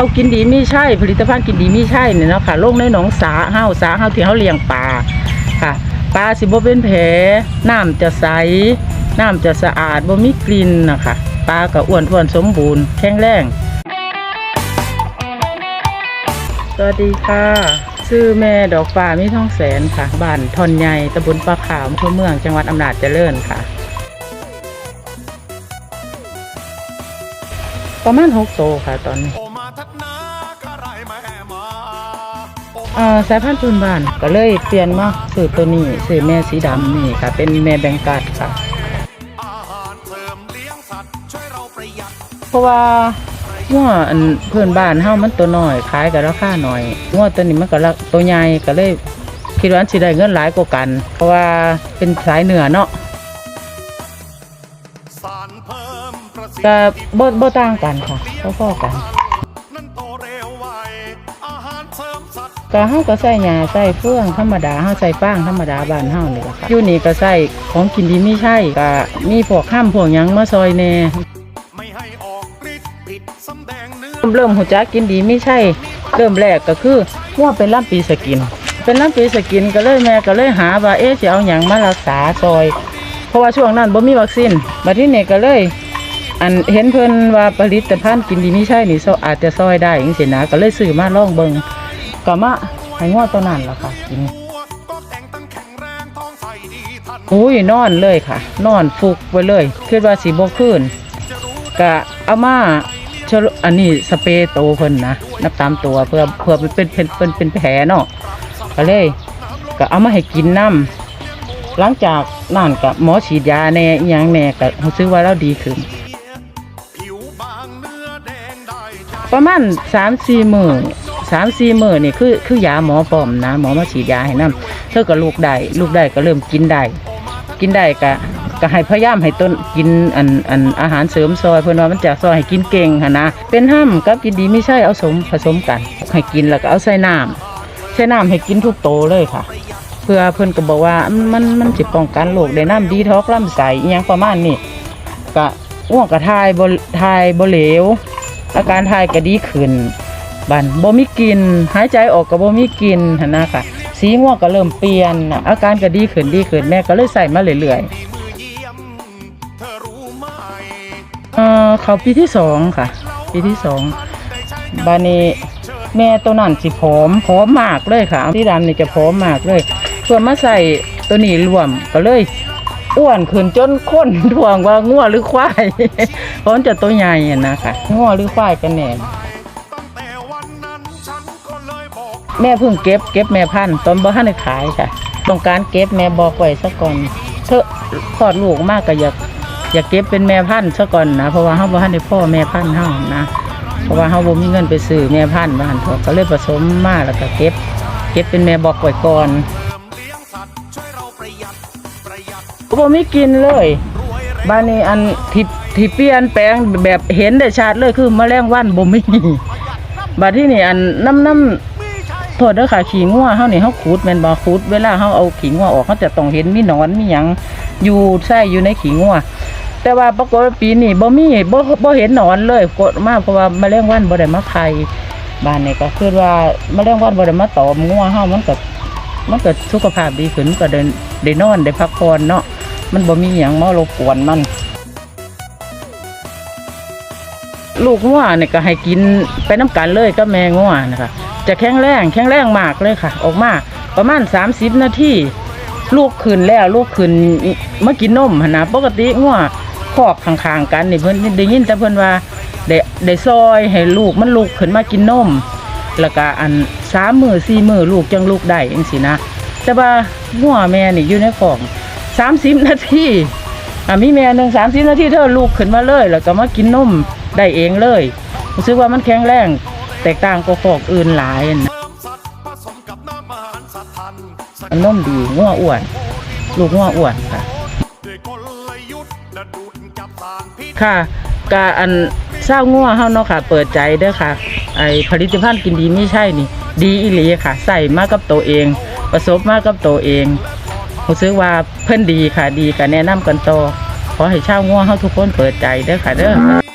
เอากินดีไมีใช่ ผลิตภัณฑ์กินดีไมีใช่เนี่ยเนาะค่ะลงในหนองสาเฮาสาเฮาที่เฮาเลี้ยงปลาค่ะปลาสิบ่เป็นแผลน้ำจะใสน้ำจะสะอาดบ่มีกลิ่นนะคะปลาก็อ้วนท้วนสมบูรณ์แข็งแรงสวัสดีค่ะชื่อแม่ดอกฟ้ามีท้องแสนค่ะบ้านทอนใหญ่ตำบลปลาขาวอำเภอเมืองจังหวัดอำนาจเจริญค่ะ ประมาณหกโตค่ะตอนนี้ อ่าสายพันธุ์พื้นบ้านก็เลยเปลี่ยนมาซื้อตัวนี้ซื้อแม่สีดำนี่ค่ะ เป็นแม่แบงกัดค่ะอาหารเสริมเลี้ยงสัตว์ช่วยเราประหยัดเพราะว่างัวอันเพื่อนบ้านเฮามันตัวน้อยขายกับราคาหน่อยงัวตัวนี้มันก็ราตัวใหญ่ก็เลยคิดว่าสิได้เงินหลายกว่ากัน เพราะว่าเป็นสายเหนือเนาะสารเพิ่มประสิทก็ธิบ่บ่ต่างกันค่ะพอๆกันนั่น ก็เฮาก็ใส่หญ้าใส่เฟืองธรรมดาเฮาใส่ฟางธรรมดาบ้านเฮานี่แหละค่ะอยู่นี่ก็ใส่ของกินดีมีใช่ก็มีพวกข้ามพวกหยังมาซอยแหน่ไม่ให้ออกฤทธิ์ผิดสำแดงเนื้อเริ่มหัวจักกินดีไม่ใช่ เริ่มแรกก็คือว่าเป็นล่ำปีสกิน เป็นล่ำปีสกินก็เลยแม่ก็เลยหาว่าเอ๊ะจะเอาอย่างมารักษาซอย เพราะว่าช่วงนั้นบ่มีวัคซีนบัดนี้เนี่ยก็เลย อันเห็นเพิ่นว่าผลิตภัณฑ์กินดีไม่ใช่นี่ซออาจจะซอยได้จังซี่นะก็เลยซื้อมาลองเบิ่ง ก็มาให้งวดตัวนั้นล่ะค่ะกินอุ้ยนอนเลยค่ะ นอนฟุกไปเลยคิดว่าสิบ่ขึ้นจะรู้ก็เอามาชโลอันนี้สเปรย์โตเพิ่นนะนับตามตัวเพื่อเพื่อเป็นเป็นเป็นเป็นแผลเนาะก็เลยก็เอามาให้กินน้ำหลังจากนั่นก็หมอฉีดยาแน่ยังแน่ก็รู้สึกว่าเราดีขึ้นประมาณสามสี่หมื้อ สามสี่มื้อนี่คือคือยาหมอปลอมนะหมอมาฉีดยาให้น้ำเธอก็ลูกได้ลูกได้ก็เริ่มกินได้กินได้ก็ก็ให้พยายามให้ต้นกินอันอันอาหารเสริมซอยเพื่อนว่ามันจะซอยให้กินเก่งหนนะเป็นห้ำกับกินดีไม่ใช่เอาสมผสมกัน ให้กินแล้วก็เอาใส่น้ำใส่น้ำให้กินทุกโตเลยค่ะ เพื่อเพื่อนก็บอกว่ามันมันจิป้องกันโรคได้น้ำดีท็อกลำใสอหยังประมาณนี้ก็อ้วกกระทายบทายบเหลวอาการทายก็ดีขึ้น บันบ่มีกลิน หายใจออกก็บ่มีกลินหันนะค่ะ สีง่วงก็เริ่มเปลี่ยน อาการก็ดีขึ้นดีขึ้นแม่ก็เลยใส่มาเรื่อยมีมือเยี่ยๆเออเขาปีที่สองค่ะ ปีที่สองบานี้แม่ตัวนั้นสิผอมผอมมากเลยค่ะที่ดำนี่จะผอมมากเลยเพื่อมาใส่ตัวนี้รวมก็เลยอ้วนขึ้นจนค้นทวงว่าง่วหรือควายเพราะมันจะตัวใหญ่นะคะง่วหรือควายกันแน่ แม่เพิ่งเก็บเก็บแม่พันธุ์ตอนบ่ทันได้ขายค่ะ ต้องการเก็บแม่บอกไว้ซะก่อนเถอะคลอดลูกมากก็อยากอยากเก็บเป็นแม่พันธุ์ซะก่อนนะเพราะว่าเฮาบ่ทันได้พ่อแม่พันธุ์เฮานะเพราะว่าเฮาบ่มีเงินไปซื้อแม่พันธุ์บ้านเถอะก็เลยผสมมาแล้วก็เก็บ เก็บเป็นแม่บอกไว้ก่อนเติมเลี้ยงสัตว์ช่วยเราประหยัดประหยัดบ่มีกินเลยบ้านนี้อันที่ที่เปลี่ยนแปลงแบบเห็นได้ชัดเลยคือแมลงวันบ่มีบัดที่นี่อันน้ำน้ำ โทษเด้อค่ะขี้งัวเฮานี่เฮาขูดแม่นบ่ขูดเวลาเฮาเอาขี้งัวออกเฮาจะต้องเห็นมีหนอนมีหยังอยู่ใส่อยู่ในขี้งัวแต่ว่าปรากฏว่าปีนี้บ่มีบ่บ่เห็นหนอนเลยกดมากเพราะว่าแมลงวันบ่ได้มาไข่บ้านนี้ก็คือว่าแมลงวันบ่ได้มาตอมงัวเฮามันก็มันก็สุขภาพดีขึ้นก็ได้ได้นอนได้พักผ่อนเนาะมันบ่มีหยังมารบกวนมัน ลูกงัวเนี่ยก็ให้กินไปน้ำกันเลยก็แม่งัวนะคะ จะแข็งแรงแข็งแรงมากเลยค่ะ ออกมาประมาณ 30 นาทีลูกขึ้นแล้วลูกขึ้นมากินนมนะปกติงัวคอกข้างๆกันนี่เพิ่อนได้ยินแต่เพิ่อนว่าได้ได้ซอยให้ลูกมันลุกขึ้นมากินนมแล้วก็อันสามมือสี่มือลูกจังลูกได้เองสินะแต่ว่างัวแม่นี่อยู่ในของสามสิบนาทีอะมีแม่หนึ่งสามสิบนาทีเธอลูกขึ้นมาเลย แล้วก็มากินนมได้เองเลยรู้สึกว่ามันแข็งแรง แตกต่างกับของอื่นหลายนะมัน้ำอาหารสัตว์ทันสมันนมดีงัวอ้วน ลูกงัวอ้วนค่ะ ค่ะกาอันเศร้างัวเฮาเนาะค่ะ เปิดใจเด้อค่ะ ไอผลิตภัณฑ์กินดีไม่ใช่นี่ ดีอีหลีค่ะ ใส่มากับตัวเอง ประสบมากับตัวเองผมซื้อว่าเพิ่อนดีค่ะดีก็แนะนำกันต่อขอให้เช่างัวเฮาทุกคนเปิดใจเด้อค่ะเด้อ